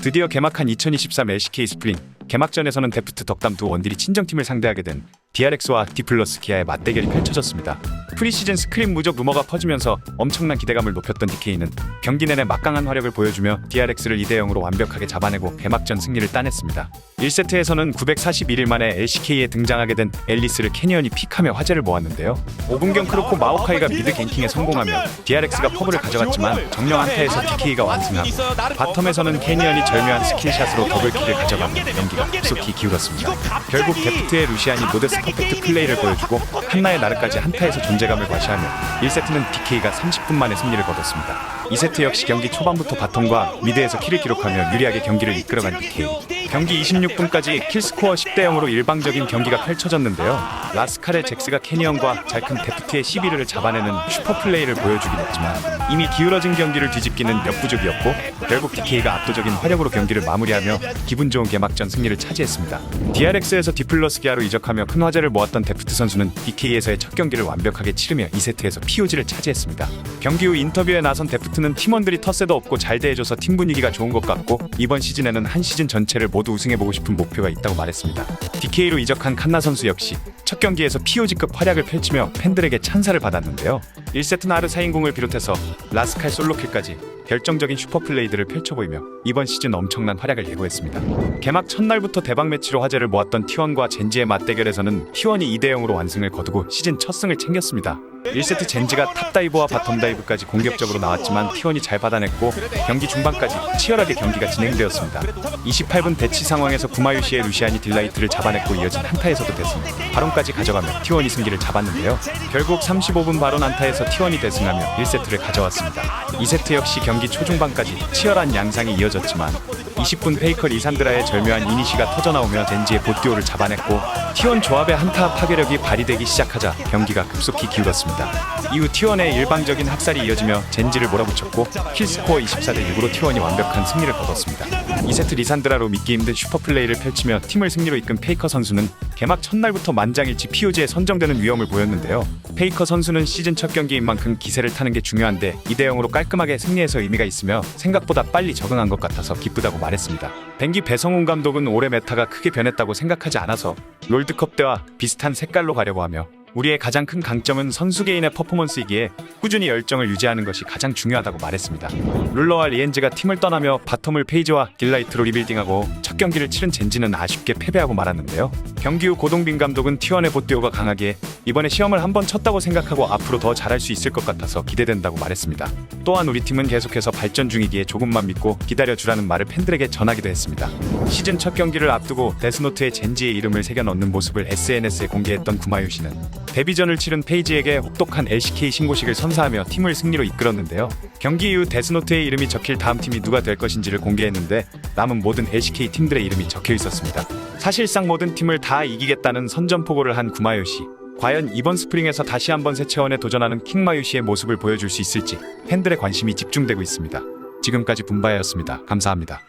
드디어 개막한 2023 LCK 스프링. 개막전에서는 데프트 덕담 두 원딜이 친정팀을 상대하게 된 DRX와 디플러스 기아의 맞대결이 펼쳐졌습니다. 프리시즌 스크린 무적 루머가 퍼지면서 엄청난 기대감을 높였던 DK는 경기 내내 막강한 화력을 보여주며 DRX를 2대 0으로 완벽하게 잡아내고 개막전 승리를 따냈습니다. 1세트에서는 941일 만에 LCK에 등장하게 된 앨리스를 캐니언이 픽하며 화제를 모았는데요. 5분경 크로코 마오카이가 미드 갱킹에 성공하며 DRX가 퍼블을 가져갔지만 정령 한타에서 DK가 완승하고 바텀에서는 캐니언이 절묘한 스킬샷으로 더블킬을 가져가며 경기가 급속히 기울었습니다. 결국 데프트의 루시안이 모데스 퍼펙트 플레이를 보여주고 한나의 나르까지 한타에서 존재감을 과시하며 1세트는 DK가 30분 만에 승리를 거뒀습니다. 2세트 역시 경기 초반부터 바텀과 미드에서 킬을 기록하며 유리하게 경기를 이끌어간 DK. 경기 26분까지 킬스코어 10대 0으로 일방적인 경기가 펼쳐졌는데요. 라스칼의 잭스가 캐니언과 잘큰 데프트의 11위를 잡아내는 슈퍼 플레이를 보여주긴 했지만 이미 기울어진 경기를 뒤집기는 역부족이었고 결국 DK가 압도적인 화력으로 경기를 마무리하며 기분 좋은 개막전 승리를 차지했습니다. DRX에서 디플러스 기아로 이적하며 큰 화제를 모았던 데프트 선수는 DK에서의 첫 경기를 완벽하게 치르며 2세트에서 POG를 차지했습니다. 경기 후 인터뷰에 나선 데프트는 팀원들이 텃세도 없고 잘 대해줘서 팀 분위기가 좋은 것 같고 이번 시즌에는 한 시즌 전체를 모두 우승해보고 싶은 목표가 있다고 말했습니다. DK로 이적한 칸나 선수 역시 첫 경기에서 POG급 활약을 펼치며 팬들에게 찬사를 받았는데요. 1세트 나르 4인공을 비롯해서 라스칼 솔로킬까지 결정적인 슈퍼플레이들을 펼쳐 보이며 이번 시즌 엄청난 활약을 예고했습니다. 개막 첫날부터 대박 매치로 화제를 모았던 T1과 젠지의 맞대결에서는 T1이 2대 0으로 완승을 거두고 시즌 첫 승을 챙겼습니다. 1세트 젠지가 탑다이브와 바텀다이브까지 공격적으로 나왔지만 T1이 잘 받아냈고 경기 중반까지 치열하게 경기가 진행되었습니다. 28분 대치 상황에서 구마유시의 루시안이 딜라이트를 잡아냈고 이어진 한타에서도 대승, 바론까지 가져가며 T1이 승기를 잡았는데요. 결국 35분 바론 한타에서 T1이 대승하며 1세트를 가져왔습니다. 2세트 역시 경기 초중반까지 치열한 양상이 이어졌지만 20분 페이커 리산드라의 절묘한 이니시가 터져나오며 젠지의 보띠오를 잡아냈고 T1 조합의 한타 파괴력이 발휘되기 시작하자 경기가 급속히 기울었습니다. 이후 T1의 일방적인 학살이 이어지며 젠지를 몰아붙였고 킬스코어 24대 6으로 T1이 완벽한 승리를 거뒀습니다. 2세트 리산드라로 믿기 힘든 슈퍼플레이를 펼치며 팀을 승리로 이끈 페이커 선수는 개막 첫날부터 만장일치 POG에 선정되는 위험을 보였는데요. 페이커 선수는 시즌 첫 경기인 만큼 기세를 타는 게 중요한데 2대 0으로 깔끔하게 승리해서 의미가 있으며 생각보다 빨리 적응한 것 같아서 기쁘다고 말했습니다. 벤기 배성훈 감독은 올해 메타가 크게 변했다고 생각하지 않아서 롤드컵 때와 비슷한 색깔로 가려고 하며 우리의 가장 큰 강점은 선수 개인의 퍼포먼스이기에 꾸준히 열정을 유지하는 것이 가장 중요하다고 말했습니다. 룰러와 리엔즈가 팀을 떠나며 바텀을 페이지와 딜라이트로 리빌딩하고 첫 경기를 치른 젠지는 아쉽게 패배하고 말았는데요. 경기 후 고동빈 감독은 T1의 보띠오가 강하기에 이번에 시험을 한번 쳤다고 생각하고 앞으로 더 잘할 수 있을 것 같아서 기대된다고 말했습니다. 또한 우리 팀은 계속해서 발전 중이기에 조금만 믿고 기다려주라는 말을 팬들에게 전하기도 했습니다. 시즌 첫 경기를 앞두고 데스노트에 젠지의 이름을 새겨 넣는 모습을 SNS에 공개했던 구마유 씨는 데뷔전을 치른 페이지에게 혹독한 LCK 신고식을 선사하며 팀을 승리로 이끌었는데요. 경기 이후 데스노트의 이름이 적힐 다음 팀이 누가 될 것인지를 공개했는데 남은 모든 LCK 팀들의 이름이 적혀 있었습니다. 사실상 모든 팀을 다 이기겠다는 선전포고를 한 구마요 씨. 과연 이번 스프링에서 다시 한번 새 차원에 도전하는 킹마유 씨의 모습을 보여줄 수 있을지 팬들의 관심이 집중되고 있습니다. 지금까지 분바야였습니다. 감사합니다.